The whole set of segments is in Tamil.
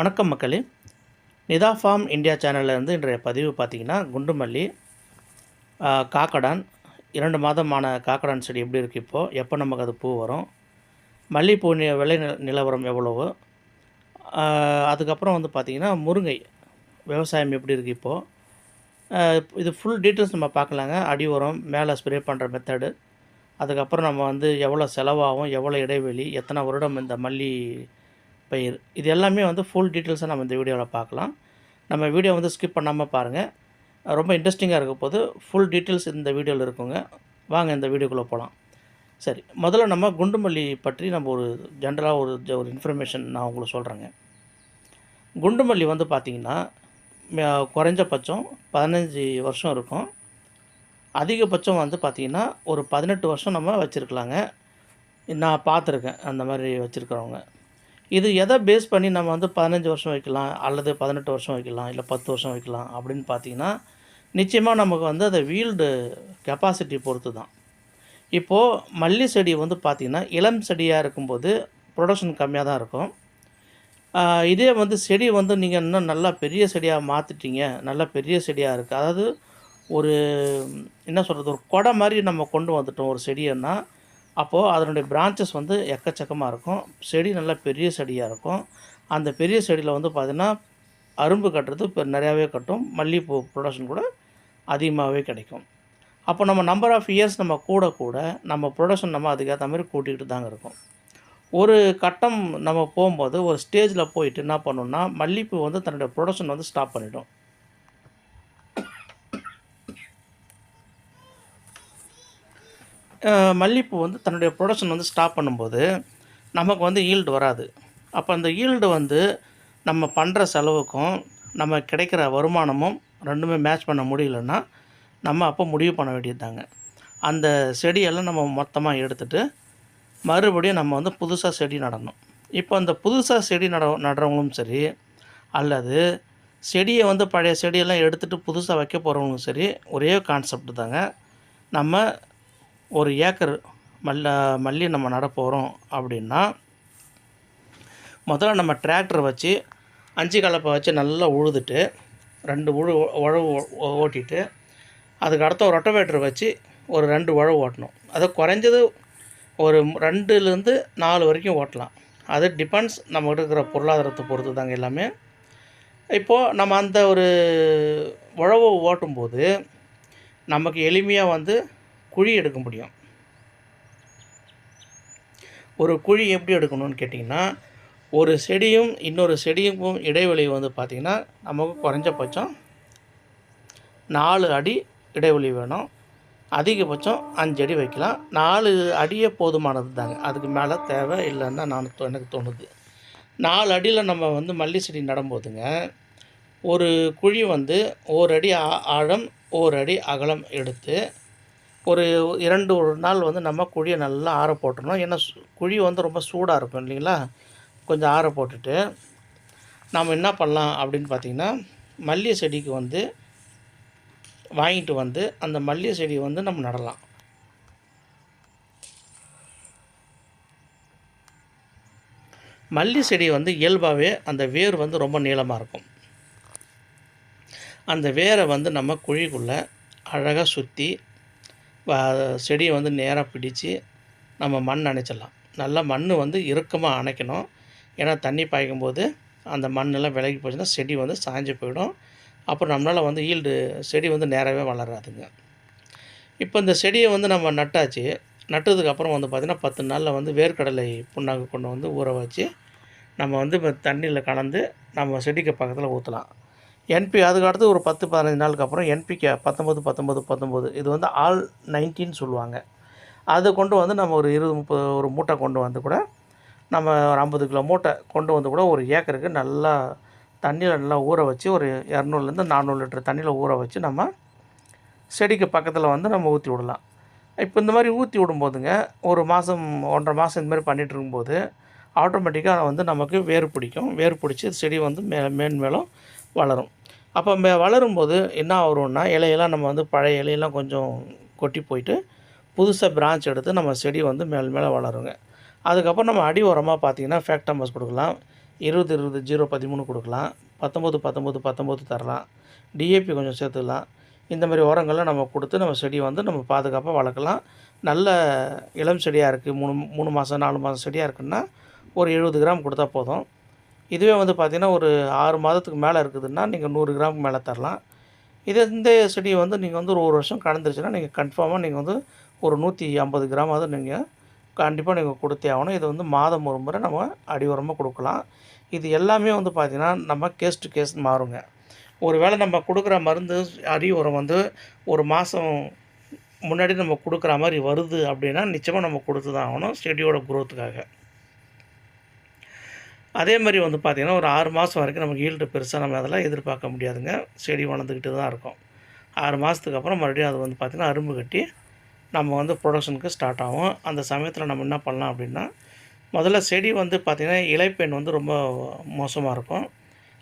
வணக்கம் மக்களே. நிதா ஃபார்ம் இந்தியா சேனல்ல இருந்து இன்றைய பதிவு பார்த்தீங்கன்னா குண்டுமல்லி காக்கடான் இரண்டு மாதமான காக்கடான் செடி எப்படி இருக்குது இப்போது எப்போ நமக்கு அது பூ வரும்? மல்லிகைப்பூ விலை நிலவரம் எவ்வளவு? அதுக்கப்புறம் வந்து பார்த்திங்கன்னா முருங்கை விவசாயம் எப்படி இருக்குது இப்போது இது ஃபுல் டீட்டெயில்ஸ் நம்ம பார்க்கலாங்க. அடி உரம் மேலே ஸ்ப்ரே பண்ணுற மெத்தடு அதுக்கப்புறம் நம்ம வந்து எவ்வளோ செலவாகும் எவ்வளோ இடைவெளி எத்தனை வருடம் இந்த மல்லி பயிர் இது எல்லாமே வந்து ஃபுல் டீட்டெயில்ஸை நம்ம இந்த வீடியோவில் பார்க்கலாம். நம்ம வீடியோ வந்து ஸ்கிப் பண்ணாமல் பாருங்கள் ரொம்ப இன்ட்ரெஸ்டிங்காக இருக்க போது ஃபுல் டீட்டெயில்ஸ் இந்த வீடியோவில் இருக்குங்க. வாங்க இந்த வீடியோக்குள்ளே போகலாம் சரி முதல்ல நம்ம குண்டுமல்லி பற்றி நம்ம ஒரு ஜென்ரலாக ஒரு ஒரு இன்ஃபர்மேஷன் நான் உங்களுக்கு சொல்கிறேங்க குண்டுமல்லி வந்து பார்த்திங்கன்னா குறைஞ்சபட்சம் பதினஞ்சு வருஷம் இருக்கும். அதிகபட்சம் வந்து பார்த்திங்கன்னா ஒரு பதினெட்டு வருஷம் நம்ம வச்சுருக்கலாங்க. நான் பார்த்துருக்கேன் அந்த மாதிரி வச்சுருக்கிறவங்க. இது எதை பேஸ் பண்ணி நம்ம வந்து பதினஞ்சு வருஷம் வைக்கலாம் அல்லது பதினெட்டு வருஷம் வைக்கலாம் இல்லை பத்து வருஷம் வைக்கலாம் அப்படின்னு பார்த்தீங்கன்னா நிச்சயமாக நமக்கு வந்து அதை வீல்டு கெப்பாசிட்டி பொறுத்து தான் இப்போது மல்லி செடி வந்து பார்த்திங்கன்னா இளம் செடியாக இருக்கும்போது ப்ரொடக்ஷன் கம்மியாக தான் இருக்கும் இதே வந்து செடி வந்து நீங்கள் இன்னும் நல்லா பெரிய செடியாக மாற்றிட்டீங்க நல்லா பெரிய செடியாக இருக்குது அதாவது ஒரு என்ன சொல்கிறது ஒரு கொடை மாதிரி நம்ம கொண்டு வந்துட்டோம் ஒரு செடியன்னா அப்போது அதனுடைய பிரான்ச்சஸ் வந்து எக்கச்சக்கமாக இருக்கும். செடி நல்லா பெரிய செடியாக இருக்கும். அந்த பெரிய செடியில் வந்து பார்த்திங்கன்னா அரும்பு கட்டுறது இப்போ நிறையாவே கட்டும். மல்லிகைப்பூ ப்ரொடக்ஷன் கூட அதிகமாகவே கிடைக்கும். அப்போ நம்ம நம்பர் ஆஃப் இயர்ஸ் நம்ம கூட கூட நம்ம ப்ரொடக்ஷன் நம்ம அதுக்கேற்ற மாதிரி கூட்டிகிட்டு தாங்க இருக்கும். ஒரு கட்டம் நம்ம போகும்போது ஒரு ஸ்டேஜில் போயிட்டு என்ன பண்ணணும்னா மல்லிகைப்பூ வந்து தன்னுடைய ப்ரொடக்ஷன் வந்து ஸ்டாப் பண்ணிடும். மல்லிகைப்பூ வந்து தன்னுடைய ப்ரொடக்ஷன் வந்து ஸ்டாப் பண்ணும்போது நமக்கு வந்து ஈல்டு வராது. அப்போ அந்த ஈல்டு வந்து நம்ம பண்ணுற செலவுக்கும் நம்ம கிடைக்கிற வருமானமும் ரெண்டுமே மேட்ச் பண்ண முடியலன்னா நம்ம அப்போ முடிவு பண்ண வேண்டியதுதாங்க. அந்த செடியெல்லாம் நம்ம மொத்தமாக எடுத்துட்டு மறுபடியும் நம்ம வந்து புதுசாக செடி நடணும். இப்போ அந்த புதுசாக செடி நட நடுறவங்களும் சரி அல்லது செடியை வந்து பழைய செடியெல்லாம் எடுத்துகிட்டு புதுசாக வைக்க போகிறவங்களும் சரி ஒரே கான்செப்ட் தாங்க. நம்ம ஒரு ஏக்கர் மல்ல மல்லி நம்ம நட போகிறோம் அப்படின்னா முதல்ல நம்ம டிராக்டர் வச்சு அஞ்சு கலப்பை வச்சு நல்லா உழுதுட்டு ரெண்டு உழு உழவு ஓ- ஓட்டிட்டு அதுக்கு அடுத்த ஒரு ரொட்டவேட்டர் வச்சு ஒரு ரெண்டு உழவு ஓட்டணும். அது குறைஞ்சது ஒரு ரெண்டுலேருந்து நாலு வரைக்கும் ஓட்டலாம். அது டிபெண்ட்ஸ் நம்ம இருக்கிற பொருளாதாரத்தை பொறுத்து தாங்க எல்லாமே. இப்போது நம்ம அந்த ஒரு உழவு ஓட்டும்போது நமக்கு எளிமையாக வந்து குழி எடுக்க முடியும். ஒரு குழி எப்படி எடுக்கணும்னு கேட்டிங்கன்னா ஒரு செடியும் இன்னொரு செடியும் இடைவெளி வந்து பார்த்திங்கன்னா நமக்கு குறைஞ்சபட்சம் நாலு அடி இடைவெளி வேணும். அதிகபட்சம் அஞ்சு அடி வைக்கலாம். நாலு அடியே போதுமானது தாங்க. அதுக்கு மேலே தேவை இல்லைன்னா நான் தோ- எனக்கு தோணுது. நாலு அடியில் நம்ம வந்து மல்லி செடி நடும்போதுங்க ஒரு குழி வந்து ஒரு அடி ஆ- ஆழம் ஒரு அடி அகலம் எடுத்து ஒரு இரண்டு ஒரு நாள் வந்து நம்ம குழியை நல்லா ஆற போட்டுடணும். ஏன்னா குழி வந்து ரொம்ப சூடாக இருக்கும் இல்லைங்களா? கொஞ்சம் ஆற போட்டுட்டு நாம் என்ன பண்ணலாம் அப்படின்னு பார்த்தீங்கன்னா மல்லிகை செடிக்கு வந்து வாங்கிட்டு வந்து அந்த மல்லிகை செடியை வந்து நம்ம நடலாம். மல்லி செடி வந்து இயல்பாகவே அந்த வேர் வந்து ரொம்ப நீளமாக இருக்கும். அந்த வேரை வந்து நம்ம குழிக்குள்ளே அழகாக சுற்றி செடியை வந்து நேராக பிடிச்சு நம்ம மண் அணைச்சிடலாம். நல்லா மண் வந்து இறுக்கமாக அணைக்கணும். ஏன்னா தண்ணி பாய்க்கும் போது அந்த மண்ணெல்லாம் விலகி போச்சுன்னா செடி வந்து சாஞ்சு போயிடும். அப்புறம் நம்மளால் வந்து ஈல்டு செடி வந்து நேராகவே வளராதுங்க. இப்போ இந்த செடியை வந்து நம்ம நட்டாச்சு. நட்டதுக்கப்புறம் வந்து பார்த்திங்கன்னா பத்து நாளில் வந்து வேர்க்கடலை புண்ணாக்கு கொண்டு வந்து ஊற வச்சு நம்ம வந்து இப்போ தண்ணியில் கலந்து நம்ம செடிக்கு பக்கத்தில் ஊற்றலாம் என்பி அதுக்கு அடுத்து ஒரு பத்து பதினஞ்சு நாளுக்கு அப்புறம் என்பிகே பத்தொம்பது பத்தொம்போது பத்தொம்போது இது வந்து ஆல் நைன்டீன் சொல்லுவாங்க. அதை கொண்டு வந்து நம்ம ஒரு இருபது முப்பது ஒரு மூட்டை கொண்டு வந்து கூட நம்ம ஒரு ஐம்பது கிலோ மூட்டை கொண்டு வந்து கூட ஒரு ஏக்கருக்கு நல்லா தண்ணியில் நல்லா ஊற வச்சு ஒரு இரநூறுலேருந்து நானூறு லிட்டர் தண்ணியில் ஊற வச்சு நம்ம செடிக்கு பக்கத்தில் வந்து நம்ம ஊற்றி விடலாம். இப்போ இந்த மாதிரி ஊற்றி விடும்போதுங்க ஒரு மாதம் ஒன்றரை மாதம் இந்த மாதிரி பண்ணிகிட்டு இருக்கும்போது ஆட்டோமேட்டிக்காக வந்து நமக்கு வேர் பிடிக்கும். வேர் பிடிச்சி செடி வந்து மே மேன்மேலும் வளரும். அப்போ மே வளரும்போது என்ன வரும்னா இலையெல்லாம் நம்ம வந்து பழைய இலையெல்லாம் கொஞ்சம் கொட்டி போயிட்டு புதுசாக பிரான்ச் எடுத்து நம்ம செடி வந்து மேல் மேலே வளருங்க. அதுக்கப்புறம் நம்ம அடி உரமாக பார்த்தீங்கன்னா ஃபேக்டம்பஸ் கொடுக்கலாம். இருபது இருபது ஜீரோ பதிமூணு கொடுக்கலாம். பத்தொம்போது பத்தொம்போது பத்தொம்போது தரலாம். டிஏபி கொஞ்சம் சேர்த்துக்கலாம். இந்த மாதிரி உரங்கள்லாம் நம்ம கொடுத்து நம்ம செடியை வந்து நம்ம பாதுகாப்பாக வளர்க்கலாம். நல்ல இளம் செடியாக இருக்குது மூணு மூணு மாதம் நாலு மாதம் செடியாக இருக்குன்னா ஒரு எழுபது கிராம் கொடுத்தா போதும். இதுவே வந்து பார்த்திங்கன்னா ஒரு ஆறு மாதத்துக்கு மேலே இருக்குதுன்னா நீங்கள் நூறு கிராம் மேலே தரலாம். இதே இந்த செடியை வந்து நீங்கள் வந்து ஒரு ஒரு வருஷம் கடந்துருச்சுன்னா நீங்கள் கன்ஃபார்மாக நீங்கள் வந்து ஒரு நூற்றி ஐம்பது கிராமாவது நீங்கள் கண்டிப்பாக நீங்கள் கொடுத்தே ஆகணும். இது வந்து மாதம் ஒரு முறை நம்ம அடி உரமாக கொடுக்கலாம். இது எல்லாமே வந்து பார்த்திங்கன்னா நம்ம கேஸ் டு கேஸ் மாறுங்க. ஒரு வேளை நம்ம கொடுக்குற மருந்து அடி உரம் வந்து ஒரு மாதம் முன்னாடி நம்ம கொடுக்குற மாதிரி வருது அப்படின்னா நிச்சயமாக நம்ம கொடுத்து தான் ஆகணும். செடியோட குரோத்துக்காக அதே மாதிரி வந்து பார்த்திங்கன்னா ஒரு ஆறு மாதம் வரைக்கும் நமக்கு ஈல்டு பெருசாக நம்ம அதெல்லாம் எதிர்பார்க்க முடியாதுங்க. செடி வளர்ந்துக்கிட்டு தான் இருக்கும். ஆறு மாதத்துக்கு அப்புறம் மறுபடியும் அது வந்து பார்த்திங்கன்னா அரும்பு கட்டி நம்ம வந்து ப்ரொடக்ஷனுக்கு ஸ்டார்ட் ஆகும். அந்த சமயத்தில் நம்ம என்ன பண்ணலாம் அப்படின்னா முதல்ல செடி வந்து பார்த்திங்கன்னா இலைப்பெண் வந்து ரொம்ப மோசமாக இருக்கும்.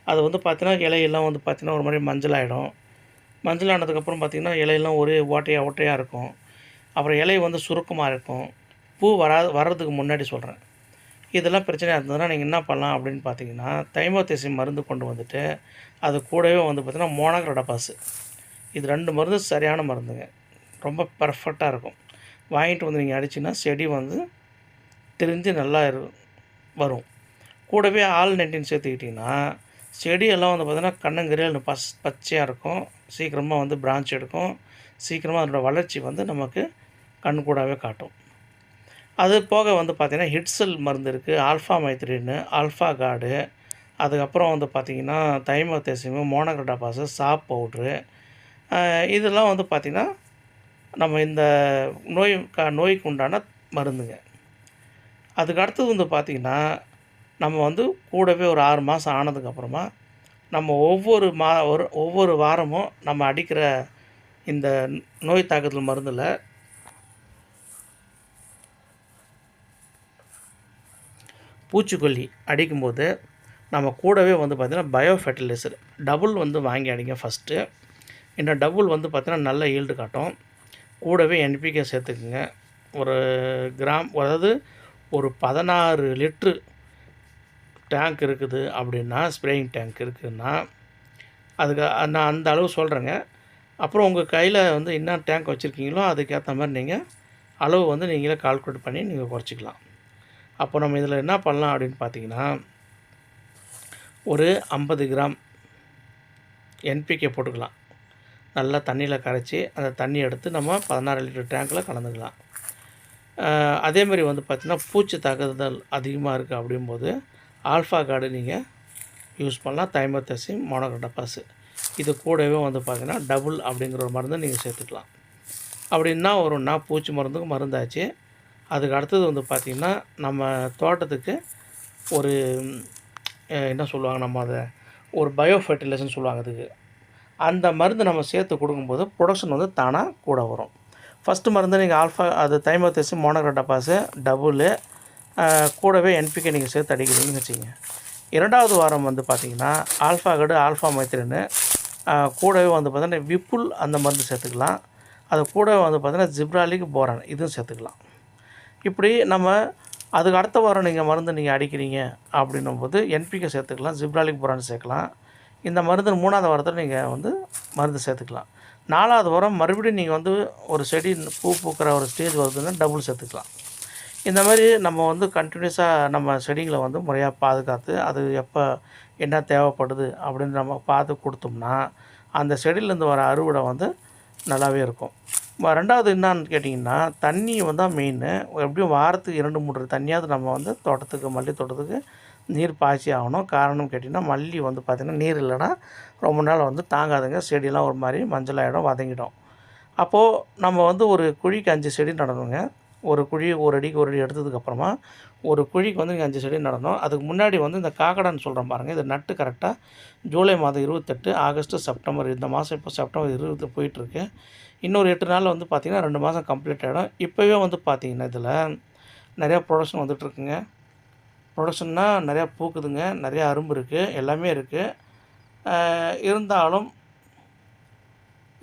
அது வந்து பார்த்திங்கன்னா இலையெல்லாம் வந்து பார்த்திங்கன்னா ஒரு மாதிரி மஞ்சள் ஆகிடும் மஞ்சள் ஆனதுக்கப்புறம் பார்த்திங்கன்னா இலையெல்லாம் ஒரே ஓட்டையாக ஓட்டையாக இருக்கும். அப்புறம் இலை வந்து சுருக்கமாக இருக்கும். பூ வரா வர்றதுக்கு முன்னாடி சொல்கிறேன் இதெல்லாம் பிரச்சனையாக இருந்ததுன்னா நீங்கள் என்ன பண்ணலாம் அப்படின்னு பார்த்தீங்கன்னா தைமோத்தேசி மருந்து கொண்டு வந்துட்டு அது கூடவே வந்து பார்த்திங்கன்னா மோனோக்ரோடபாஸ் இது ரெண்டு மருந்து சரியான மருந்துங்க. ரொம்ப பர்ஃபெக்டாக இருக்கும். வாங்கிட்டு வந்து நீங்கள் அடிச்சிங்கன்னா செடி வந்து தெரிஞ்சு நல்லா வரும். கூடவே ஆள் நெட்டின்னு சேர்த்துக்கிட்டிங்கன்னா செடியெல்லாம் வந்து பார்த்திங்கன்னா கண்ணங்கரையில் பஸ் பச்சையாக இருக்கும். சீக்கிரமாக வந்து பிரான்ச் எடுக்கும். சீக்கிரமாக அதோடய வளர்ச்சி வந்து நமக்கு கண் கூடவே காட்டும். அது போக வந்து பார்த்திங்கன்னா ஹிட்ஸல் மருந்து இருக்குது ஆல்ஃபா மைத்ரின்னு ஆல்ஃபா கார்டு அதுக்கப்புறம் வந்து பார்த்திங்கன்னா தைமோத்தேசிமு பாச சாப் பவுட்ரு இதெல்லாம் வந்து பார்த்திங்கன்னா நம்ம இந்த நோய் க நோய்க்கு உண்டான மருந்துங்க. அதுக்கு அடுத்தது வந்து பார்த்திங்கன்னா நம்ம வந்து கூடவே ஒரு ஆறு மாதம் ஆனதுக்கப்புறமா நம்ம ஒவ்வொரு மா ஒரு ஒவ்வொரு வாரமும் நம்ம அடிக்கிற இந்த நோய் தாக்குதல் மருந்தில் பூச்சிக்கொல்லி அடிக்கும்போது நம்ம கூடவே வந்து பார்த்திங்கன்னா பயோ ஃபெர்டிலைசர் டபுள் வந்து வாங்கி அடிங்க ஃபஸ்ட்டு இந்த டபுள் வந்து பார்த்திங்கன்னா நல்ல ஈல்டு காட்டும். கூடவே என்பிகே சேர்த்துக்குங்க. ஒரு கிராம் அதாவது ஒரு பதினாறு லிட்ரு டேங்க் இருக்குது அப்படின்னா ஸ்ப்ரேயிங் டேங்க் இருக்குதுன்னா அதுக்கு நான் அந்த அளவு சொல்கிறேங்க அப்புறம் உங்கள் கையில் வந்து என்ன டேங்க் வச்சுருக்கீங்களோ அதுக்கேற்ற மாதிரி நீங்கள் அளவு வந்து நீங்களே கால்குலேட் பண்ணி நீங்கள் குறைச்சிக்கலாம். அப்போ நம்ம இதில் என்ன பண்ணலாம் அப்படின்னு பார்த்தீங்கன்னா ஒரு ஐம்பது கிராம் என்பிகே போட்டுக்கலாம். நல்லா தண்ணியில் கரைச்சி அந்த தண்ணி எடுத்து நம்ம பதினாறு லிட்டர் டேங்க்கில் கலந்துக்கலாம். அதேமாரி வந்து பார்த்திங்கன்னா பூச்சி தாக்குதல் அதிகமாக இருக்குது அப்படிங்கும்போது ஆல்ஃபா கார்டு நீங்கள் யூஸ் பண்ணலாம். தைமத்தசி மோனோகட்டப்பாஸு இது கூடவே வந்து பார்த்திங்கன்னா டபுள் அப்படிங்கிற ஒரு மருந்து நீங்கள் சேர்த்துக்கலாம். அப்படின்னா வரும்னா பூச்சி மருந்துக்கு மருந்தாச்சு. அதுக்கு அடுத்தது வந்து பார்த்திங்கன்னா நம்ம தோட்டத்துக்கு ஒரு என்ன சொல்லுவாங்க நம்ம அதை ஒரு பயோ ஃபர்டிலைசர்னு சொல்லுவாங்க அதுக்கு. அந்த மருந்து நம்ம சேர்த்து கொடுக்கும்போது ப்ரொடக்ஷன் வந்து தானாக கூட வரும். ஃபஸ்ட்டு மருந்து நீங்கள் ஆல்ஃபா அது தைமத்தசி மோனோக்ரோடப்பாஸு டபுளு கூடவே என்பிகே நீங்கள் சேர்த்து அடிக்கிறீங்கன்னு வச்சுங்க இரண்டாவது வாரம் வந்து பார்த்திங்கன்னா ஆல்ஃபா கடு ஆல்ஃபா மைத்திரன்னு கூடவே வந்து பார்த்திங்கன்னா விப்புல் அந்த மருந்து சேர்த்துக்கலாம். அது கூடவே வந்து பார்த்திங்கன்னா ஜிப்ராலிக் போரான் இதுவும் சேர்த்துக்கலாம். இப்படி நம்ம அதுக்கு அடுத்த வாரம் நீங்கள் மருந்து நீங்கள் அடிக்கிறீங்க அப்படின்னும் போது என்பிகே சேர்த்துக்கலாம் ஜிப்ராலிக் புரான் சேர்க்கலாம். இந்த மருந்து மூணாவது வாரத்தில் நீங்கள் வந்து மருந்து சேர்த்துக்கலாம். நாலாவது வாரம் மறுபடியும் நீங்கள் வந்து ஒரு செடி பூ பூக்கிற ஒரு ஸ்டேஜ் வருதுன்னா டபுள் சேர்த்துக்கலாம். இந்த மாதிரி நம்ம வந்து கண்டினியூஸாக நம்ம செடிகளை வந்து முறையாக பாதுகாத்து அது எப்போ என்ன தேவைப்படுது அப்படின்னு நம்ம பார்த்து கொடுத்தோம்னா அந்த செடியிலேருந்து வர அறுவடை வந்து நல்லாவே இருக்கும். ரெண்டாவது என்னான்னு கேட்டிங்கன்னா தண்ணி வந்து தான் மெயின் எப்படியும் வாரத்துக்கு இரண்டு மூன்று தண்ணியாவது நம்ம வந்து தோட்டத்துக்கு மல்லி தோட்டத்துக்கு நீர் பாய்ச்சி ஆகணும். காரணம் கேட்டிங்கன்னா மல்லி வந்து பார்த்திங்கன்னா நீர் இல்லைன்னா ரொம்ப நாள் வந்து தாங்காதுங்க. செடியெல்லாம் ஒரு மாதிரி மஞ்சள் ஆகிடும் வதங்கிடும். அப்போது நம்ம வந்து ஒரு குழிக்கு அஞ்சு செடி நடணுங்க. ஒரு குழி ஒரு அடிக்கு ஒரு அடி எடுத்ததுக்கப்புறமா ஒரு குழிக்கு வந்து நீங்கள் அஞ்சு செடி நடணும். அதுக்கு முன்னாடி வந்து இந்த காக்கடான்னு சொல்கிறேன் பாருங்கள் இது நட்டு கரெக்டாக ஜூலை மாதம் இருபத்தெட்டு ஆகஸ்ட்டு செப்டம்பர். இந்த மாதம் இப்போ செப்டம்பர் இருபது போயிட்டுருக்கு. இன்னொரு எட்டு நாளில் வந்து பார்த்திங்கன்னா ரெண்டு மாதம் கம்ப்ளீட் ஆகிடும் இப்போவே வந்து பார்த்திங்கன்னா இதில் நிறையா ப்ரொடக்ஷன் வந்துட்டுருக்குங்க. ப்ரொடக்ஷன்னா நிறையா பூக்குதுங்க. நிறையா அரும்பு இருக்குது எல்லாமே இருக்குது இருந்தாலும்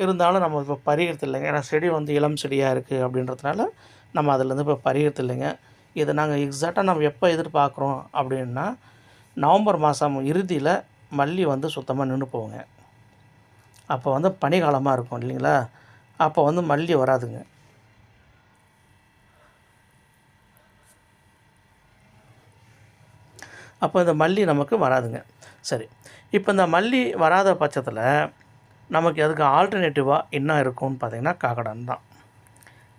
இருந்தாலும் நம்ம இப்போ பறிக்கிறது இல்லைங்க. ஏன்னா செடி வந்து இளம் செடியாக இருக்குது அப்படின்றதுனால நம்ம அதிலேருந்து இப்போ பறிகிறது இல்லைங்க. இதை நாங்கள் எக்ஸாக்டாக நம்ம எப்போ எதிர்பார்க்குறோம் அப்படின்னா நவம்பர் மாதம் இறுதியில் மல்லி வந்து சுத்தமாக நின்று போவோங்க அப்போ வந்து பனிகாலமாக இருக்கும் இல்லைங்களா? அப்போ வந்து மல்லி வராதுங்க. அப்போ இந்த மல்லி நமக்கு வராதுங்க. சரி இப்போ இந்த மல்லி வராத பட்சத்தில் நமக்கு அதுக்கு ஆல்டர்னேட்டிவாக என்ன இருக்கும்னு பார்த்திங்கன்னா காக்கடான் தான்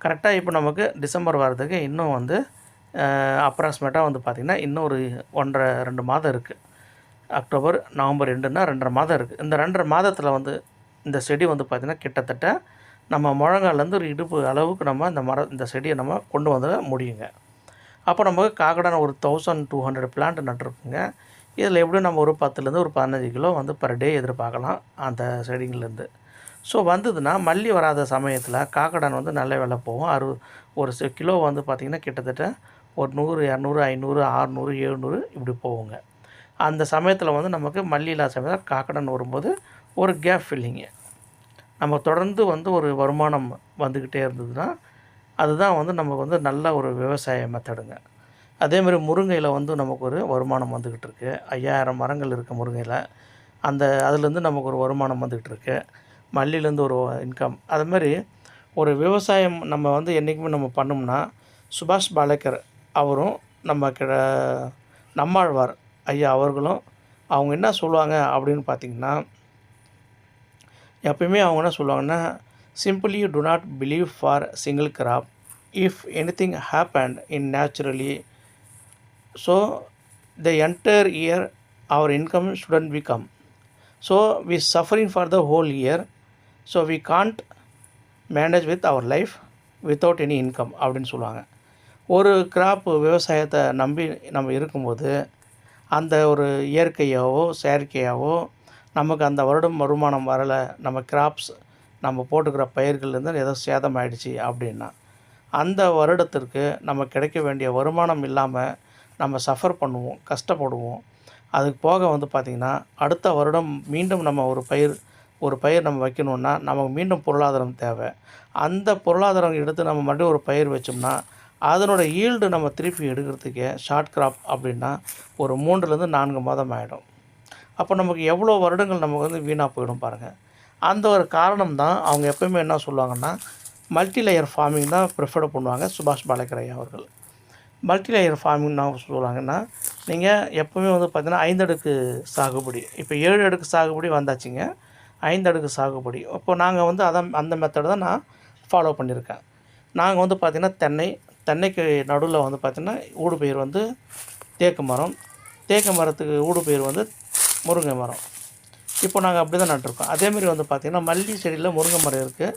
கரெக்டாக இப்போ நமக்கு டிசம்பர் வர்றதுக்கு இன்னும் வந்து அப்ராக்சிமேட்டாக வந்து பார்த்திங்கன்னா இன்னும் ஒரு ஒன்றரை ரெண்டு மாதம் இருக்குது அக்டோபர் நவம்பர் ரெண்டுன்னா ரெண்டரை மாதம் இருக்குது இந்த ரெண்டரை மாதத்தில் வந்து இந்த செடி வந்து பார்த்திங்கன்னா கிட்டத்தட்ட நம்ம முழங்காலேருந்து ஒரு இடுப்பு அளவுக்கு நம்ம இந்த மர இந்த செடியை நம்ம கொண்டு வந்து முடியுங்க. அப்போ நமக்கு காக்கடான ஒரு தௌசண்ட் டூ ஹண்ட்ரட் பிளான்ட் நட்டுருக்குங்க இதில் எப்படியும் நம்ம ஒரு பத்துலேருந்து ஒரு பதினஞ்சு கிலோ வந்து பர் டே எதிர்பார்க்கலாம் அந்த செடிங்கள்லேருந்து ஸோ வந்ததுன்னா மல்லி வராத சமயத்தில் காக்கடான் வந்து நல்ல விலை போகும். அறு ஒரு கிலோ வந்து பார்த்திங்கன்னா கிட்டத்தட்ட ஒரு நூறு இரநூறு ஐநூறு ஆறுநூறு எழுநூறு இப்படி போகுங்க. அந்த சமயத்தில் வந்து நமக்கு மல்லி இல்லாத சமயத்தில் காக்கடன் வரும்போது ஒரு கேப் ஃபில்லிங்கு நம்ம தொடர்ந்து வந்து ஒரு வருமானம் வந்துக்கிட்டே இருந்ததுன்னா அதுதான் வந்து நமக்கு வந்து நல்ல ஒரு விவசாய மெத்தடுங்க அதேமாதிரி முருங்கையில் வந்து நமக்கு ஒரு வருமானம் வந்துக்கிட்டு இருக்குது ஐயாயிரம் மரங்கள் இருக்குது முருங்கையில். அந்த அதுலேருந்து நமக்கு ஒரு வருமானம் வந்துக்கிட்டு இருக்குது மல்லிலேருந்து ஒரு இன்கம் அதுமாதிரி ஒரு விவசாயம் நம்ம வந்து என்றைக்குமே நம்ம பண்ணோம்னா சுபாஷ் பாலேக்கர் அவரும் நம்ம கிட நம்மாழ்வார் ஐயா அவர்களும் அவங்க என்ன சொல்லுவாங்க அப்படின்னு பார்த்தீங்கன்னா எப்பயுமே அவங்க என்ன சொல்லுவாங்கன்னா simply do not believe for single crop if anything happen in naturally so the entire year our income shouldn't become so we suffering for the whole year so we can't manage with our life without any income அப்படின்னு சொல்லுவாங்க. ஒரு கிராப் விவசாயத்தை நம்பி நம்ம இருக்கும்போது அந்த ஒரு இயற்கையாவோ செயற்கையாகவோ நமக்கு அந்த வருடம் வருமானம் வரலை நம்ம கிராப்ஸ் நம்ம போட்டுக்கிற பயிர்கள்லேருந்து ஏதோ சேதம் ஆயிடுச்சு அப்படின்னா அந்த வருடத்திற்கு நம்ம கிடைக்க வேண்டிய வருமானம் இல்லாமல் நம்ம சஃபர் பண்ணுவோம் கஷ்டப்படுவோம். அதுக்கு போக வந்து பார்த்திங்கன்னா அடுத்த வருடம் மீண்டும் நம்ம ஒரு பயிர் ஒரு பயிர் நம்ம வைக்கணுன்னா நமக்கு மீண்டும் பொருளாதாரம் தேவை. அந்த பொருளாதாரம் எடுத்து நம்ம மறுபடியும் ஒரு பயிர் வச்சோம்னா அதனோட ஈல்டு நம்ம திருப்பி எடுக்கிறதுக்கே ஷார்ட் கிராப் அப்படின்னா ஒரு மூன்றுலேருந்து நான்கு மாதம் ஆகிடும் அப்போ நமக்கு எவ்வளோ வருடங்கள் நமக்கு வந்து வீணாக போயிடும் பாருங்கள் அந்த ஒரு காரணம் தான் அவங்க எப்பயுமே என்ன சொல்லுவாங்கன்னா மல்டி லேயர் ஃபார்மிங் தான் ப்ரிஃபர் பண்ணுவாங்க சுபாஷ் பாலேக்கர் அவர்கள். மல்டி லேயர் ஃபார்மிங் நான் சொல்லுவாங்கன்னா நீங்கள் எப்போவுமே வந்து பார்த்திங்கன்னா ஐந்தடுக்கு சாகுபடி இப்போ ஏழு அடுக்கு சாகுபடி வந்தாச்சுங்க. ஐந்தடுக்கு சாகுபடி. இப்போ நாங்கள் வந்து அதை அந்த மெத்தடை தான் நான் ஃபாலோ பண்ணியிருக்கேன். நாங்கள் வந்து பார்த்திங்கன்னா தென்னை தென்னைக்கு நடுவில் வந்து பார்த்திங்கன்னா ஊடுபயிர் வந்து தேக்கு மரம் தேக்கு மரத்துக்கு ஊடுபயிர் வந்து முருங்கை மரம். இப்போ நாங்கள் அப்படி தான் நட்டுருக்கோம் அதேமாரி வந்து பார்த்திங்கன்னா மல்லி செடியில் முருங்கை மரம் இருக்குது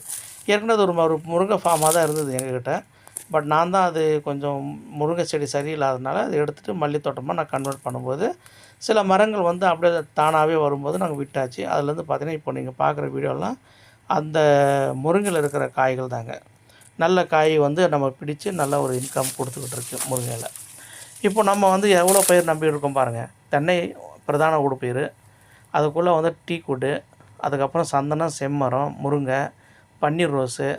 ஏற்கனவே ஒரு ஒரு முருங்கை ஃபார்மாக தான் இருந்தது எங்ககிட்ட. பட் நான் தான் அது கொஞ்சம் முருங்கை செடி சரியில்லாதனால அதை எடுத்துகிட்டு மல்லி தோட்டமாக நான் கன்வெர்ட் பண்ணும்போது சில மரங்கள் வந்து அப்படியே தானாகவே வரும்போது நாங்கள் விட்டாச்சு. அதுலேருந்து பார்த்தீங்கன்னா இப்போ நீங்கள் பார்க்குற வீடியோலாம் அந்த முருங்கையில் இருக்கிற காய்கள் தாங்க. நல்ல காய் வந்து நம்ம பிடிச்சு நல்ல ஒரு இன்கம் கொடுத்துக்கிட்டு இருக்கு முருங்கையில். இப்போ நம்ம வந்து எவ்வளோ பயிர் நம்பி இருக்கோம் பாருங்கள் தென்னை பிரதான உடுப்பயிர் அதுக்குள்ளே வந்து டீ கூட்டு அதுக்கப்புறம் சந்தனம் செம்மரம் முருங்கை பன்னீர் ரோஸு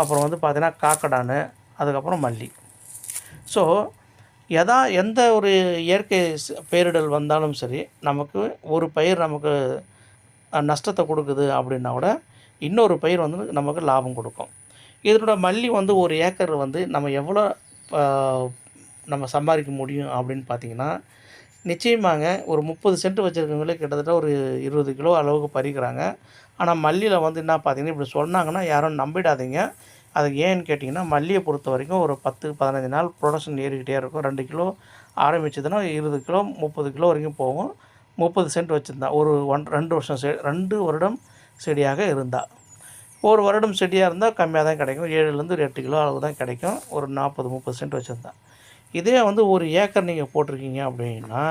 அப்புறம் வந்து பார்த்திங்கன்னா காக்கடானு அதுக்கப்புறம் மல்லி. ஸோ எதா எந்த ஒரு இயற்கை பேரிடல் பேரிடர் வந்தாலும் சரி நமக்கு ஒரு பயிர் நமக்கு நஷ்டத்தை கொடுக்குது அப்படின்னா கூட இன்னொரு பயிர் வந்து நமக்கு லாபம் கொடுக்கும். இதனோட மல்லி வந்து ஒரு ஏக்கர் வந்து நம்ம எவ்வளோ நம்ம சம்பாதிக்க முடியும் அப்படின்னு பார்த்தீங்கன்னா நிச்சயமாங்க ஒரு முப்பது சென்ட் வச்சுருக்கவங்களே கிட்டத்தட்ட ஒரு இருபது கிலோ அளவுக்கு பறிக்கிறாங்க. ஆனால் மல்லியில் வந்து என்ன பார்த்தீங்கன்னா இப்படி சொன்னாங்கன்னா யாரும் நம்பிடாதீங்க. அது ஏன்னு கேட்டிங்கன்னா மல்லியை பொறுத்த வரைக்கும் ஒரு பத்து பதினஞ்சு நாள் ப்ரொடக்ஷன் ஏறிக்கிட்டே இருக்கும். ரெண்டு கிலோ ஆரம்பிச்சதுன்னா இருபது கிலோ முப்பது கிலோ வரைக்கும் போகும். முப்பது சென்ட் வச்சுருந்தான் ஒரு ஒன் ரெண்டு வருஷம் செ ரெண்டு வருடம் செடியாக இருந்தால் ஒரு வருடம் செடியாக இருந்தால் கம்மியாக தான் கிடைக்கும். ஏழுலேருந்து ஒரு எட்டு கிலோ அளவு தான் கிடைக்கும். ஒரு நாற்பது முப்பது சென்ட் வச்சுருந்தா. இதே வந்து ஒரு ஏக்கர் நீங்கள் போட்டிருக்கீங்க அப்படின்னா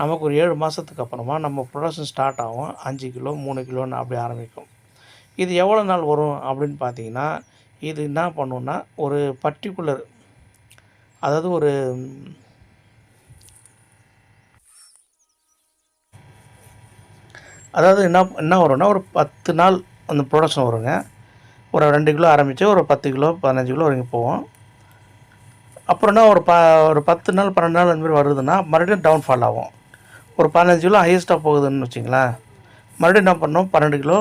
நமக்கு ஒரு ஏழு மாதத்துக்கு அப்புறமா நம்ம ப்ரொடக்ஷன் ஸ்டார்ட் ஆகும். அஞ்சு கிலோ மூணு கிலோன்னு அப்படி ஆரம்பிக்கும். இது எவ்வளோ நாள் வரும் அப்படின்னு பார்த்தீங்கன்னா இது என்ன பண்ணுன்னா ஒரு பர்டிகுலர் அதாவது ஒரு அதாவது என்ன என்ன வரும்னா ஒரு பத்து நாள் அந்த ப்ரொடக்ஷன் வருங்க. ஒரு ரெண்டு கிலோ ஆரம்பித்து ஒரு பத்து கிலோ பதினஞ்சு கிலோ வரைக்கும் போவோம் அப்புறம்னா ஒரு ப ஒரு பத்து நாள் பன்னெண்டு நாள் அந்த மாதிரி வருதுன்னா மறுபடியும் டவுன்ஃபால் ஆகும். ஒரு பதினஞ்சு கிலோ ஹையஸ்ட்டாக போகுதுன்னு வச்சிங்களேன். மறுபடியும் என்ன பண்ணோம் பன்னெண்டு கிலோ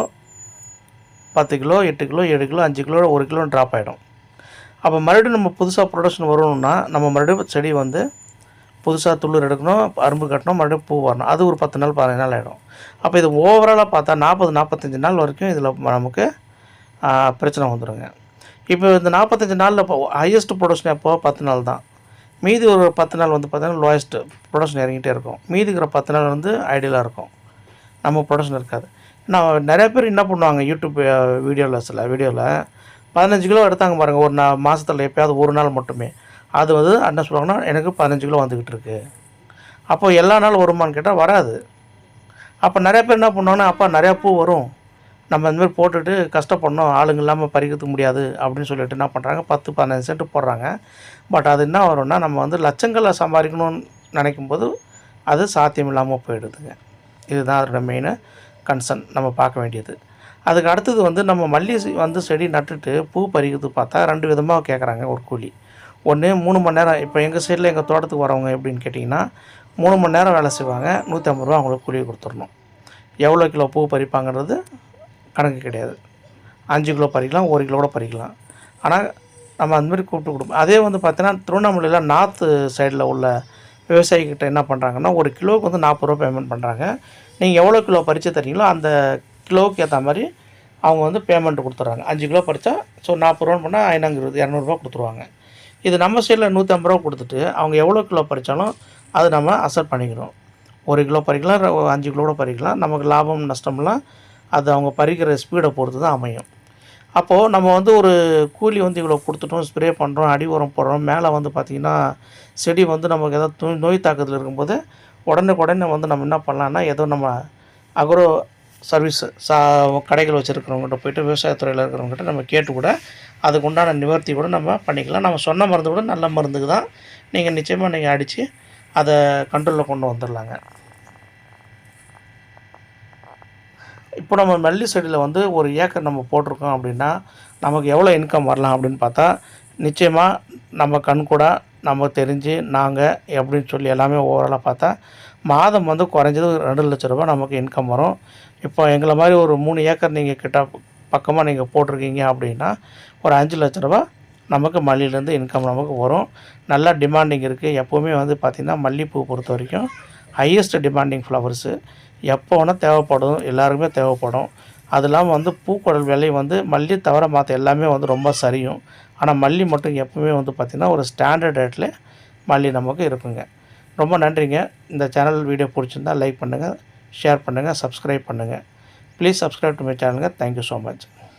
பத்து கிலோ எட்டு கிலோ ஏழு கிலோ அஞ்சு கிலோ ஒரு கிலோ ட்ராப் ஆகிடும் அப்போ மறுபடியும் நம்ம புதுசாக ப்ரொடக்ஷன் வரணும்னா நம்ம மறுபடியும் செடி வந்து புதுசாக துளிர் எடுக்கணும் அரும்பு கட்டணும் மறுபடியும் பூ வரணும். அது ஒரு பத்து நாள் பதினஞ்சு நாள் ஆகிடும் அப்போ இது ஓவராலாக பார்த்தா நாற்பது நாற்பத்தஞ்சு நாள் வரைக்கும் இதில் நமக்கு பிரச்சனை வந்துடுங்க இப்போ இந்த நாற்பத்தஞ்சு நாளில் இப்போ ஹையஸ்ட் ப்ரொடக்ஷன் எப்போ? பத்து நாள் தான். மீதி ஒரு பத்து நாள் வந்து பார்த்தீங்கன்னா லோயஸ்ட்டு ப்ரொடக்ஷன் இறங்கிட்டே இருக்கும். மீதி இருக்கிற பத்து நாள் வந்து ஐடியலாக இருக்கும். நம்ம ப்ரொடக்ஷன் இருக்காது. நான் நிறைய பேர் என்ன பண்ணுவாங்க யூடியூப் வீடியோவில் சில வீடியோவில் பதினஞ்சு கிலோ எடுத்தாங்க பாருங்கள் ஒரு நான் மாதத்தில் எப்பயாவது ஒரு நாள் மட்டுமே. அது வந்து என்ன சொல்லுவாங்கன்னா எனக்கு பதினஞ்சு கிலோ வந்துக்கிட்டு இருக்கு. அப்போ எல்லா நாளும் வருமான்னு கேட்டால் வராது. அப்போ நிறைய பேர் என்ன பண்ணுவாங்கன்னா அப்பா நிறையா பூ வரும். நம்ம இந்தமாதிரி போட்டுட்டு கஷ்டப்படணும் ஆளுங்க இல்லாமல் பறிக்கிறதுக்கு முடியாது அப்படின்னு சொல்லிட்டு என்ன பண்ணுறாங்க பத்து பதினஞ்சு சென்ட் போடுறாங்க. பட் அது என்ன வரும்னா நம்ம வந்து லட்சங்களில் சம்பாதிக்கணும்னு நினைக்கும் போது அது சாத்தியம் இல்லாமல் போயிடுதுங்க. இதுதான் அதோட மெயினு கன்சர்ன் நம்ம பார்க்க வேண்டியது. அதுக்கு அடுத்தது வந்து நம்ம மல்லி செ- வந்து செடி நட்டுட்டு பூ பறிக்கிறது பார்த்தா ரெண்டு விதமாக கேட்குறாங்க ஒரு கூலி. ஒன்று மூணு மணி நேரம் இப்போ எங்கள் சைடில் எங்கள் தோட்டத்துக்கு வரவங்க எப்படின்னு கேட்டிங்கன்னா மூணு மணி நேரம் வேலை செய்வாங்க நூற்றி ஐம்பது ரூபா அவங்களுக்கு கூலி கொடுத்துடணும். எவ்வளோ கிலோ பூ பறிப்பாங்கிறது கணக்கு கிடையாது. அஞ்சு கிலோ பறிக்கலாம் ஒரு கிலோ கூட பறிக்கலாம். ஆனால் நம்ம அந்தமாதிரி கூப்பிட்டு கொடுப்போம். அதே வந்து பார்த்தீங்கன்னா திருவண்ணாமலையில் நார்த்து சைடில் உள்ள விவசாயிக்கிட்ட என்ன பண்ணுறாங்கன்னா ஒரு கிலோவுக்கு வந்து நாற்பது ரூபா பேமெண்ட் பண்ணுறாங்க நீங்கள் எவ்வளோ கிலோ பறித்து தரீங்களோ அந்த கிலோவுக்கு ஏற்ற மாதிரி அவங்க வந்து பேமெண்ட் கொடுத்துட்றாங்க அஞ்சு கிலோ பறித்தா ஸோ நாற்பது ரூபான்னு பண்ணால் ஐநூறு இரநூறுபா கொடுத்துருவாங்க. இது நம்ம சைடில் நூற்றம்பது ரூபா கொடுத்துட்டு அவங்க எவ்வளோ கிலோ பறித்தாலும் அது நம்ம அசட் பண்ணிக்கிறோம். ஒரு கிலோ பறிக்கலாம் அஞ்சு கிலோ கூட பறிக்கலாம். நமக்கு லாபம் நஷ்டம்லாம் அது அவங்க பறிக்கிற ஸ்பீடை பொறுத்து தான் அமையும். அப்போது நம்ம வந்து ஒரு கூலி வந்து இவ்வளோ கொடுத்துட்டோம் ஸ்ப்ரே பண்ணுறோம் அடி உரம் போடுறோம் மேலே வந்து பார்த்திங்கன்னா செடி வந்து நமக்கு ஏதாவது நோய் நோய் தாக்கத்தில் இருக்கும்போது உடனே உடனே வந்து நம்ம என்ன பண்ணலாம்னா ஏதோ நம்ம அக்ரோ சர்வீஸ் சா கடைகள் வச்சுருக்கிறவங்ககிட்ட போய்ட்டு விவசாயத்துறையில் இருக்கிறவங்ககிட்ட நம்ம கேட்டு கூட அதுக்கு உண்டான நிவர்த்தி கூட நம்ம பண்ணிக்கலாம். நம்ம சொன்ன மருந்து கூட நல்ல மருந்துக்கு தான் நீங்கள் நிச்சயமாக நீங்கள் அடித்து அதை கண்ட்ரோலில் கொண்டு வந்துடலாங்க இப்போ நம்ம மல்லி செடியில் வந்து ஒரு ஏக்கர் நம்ம போட்டிருக்கோம் அப்படின்னா நமக்கு எவ்வளோ இன்கம் வரலாம் அப்படின்னு பார்த்தா நிச்சயமாக நம்ம கண்கூட நம்ம தெரிஞ்சு நாங்கள் எப்படின்னு சொல்லி எல்லாமே ஓவராலாக பார்த்தா மாதம் வந்து குறைஞ்சது ஒரு ரெண்டு லட்ச ரூபா நமக்கு இன்கம் வரும். இப்போ எங்களை மாதிரி ஒரு மூணு ஏக்கர் நீங்கள் கிட்ட பக்கமாக நீங்கள் போட்டிருக்கீங்க அப்படின்னா ஒரு அஞ்சு லட்ச ரூபா நமக்கு மல்லியிலேருந்து இன்கம் நமக்கு வரும். நல்லா டிமாண்டிங் இருக்குது எப்போவுமே வந்து பார்த்திங்கன்னா மல்லிகைப்பூ பொறுத்த வரைக்கும் ஹையஸ்ட் டிமாண்டிங் ஃப்ளவர்ஸு எப்போ வேணால் தேவைப்படும் எல்லாருக்குமே தேவைப்படும். அது இல்லாமல் வந்து பூக்குடல் விலை வந்து மல்லி தவிர மற்ற எல்லாமே வந்து ரொம்ப சரியும். ஆனால் மல்லி மட்டும் எப்பவுமே வந்து பார்த்திங்கன்னா ஒரு ஸ்டாண்டர்ட் ரேட்டில் மல்லி நமக்கு இருக்குங்க. ரொம்ப நன்றிங்க. இந்த சேனல் வீடியோ பிடிச்சிருந்தா லைக் பண்ணுங்கள் ஷேர் பண்ணுங்கள் சப்ஸ்கிரைப் பண்ணுங்கள் ப்ளீஸ் சப்ஸ்கிரைப் டு மை சேனலுங்க தேங்க்யூ ஸோ மச்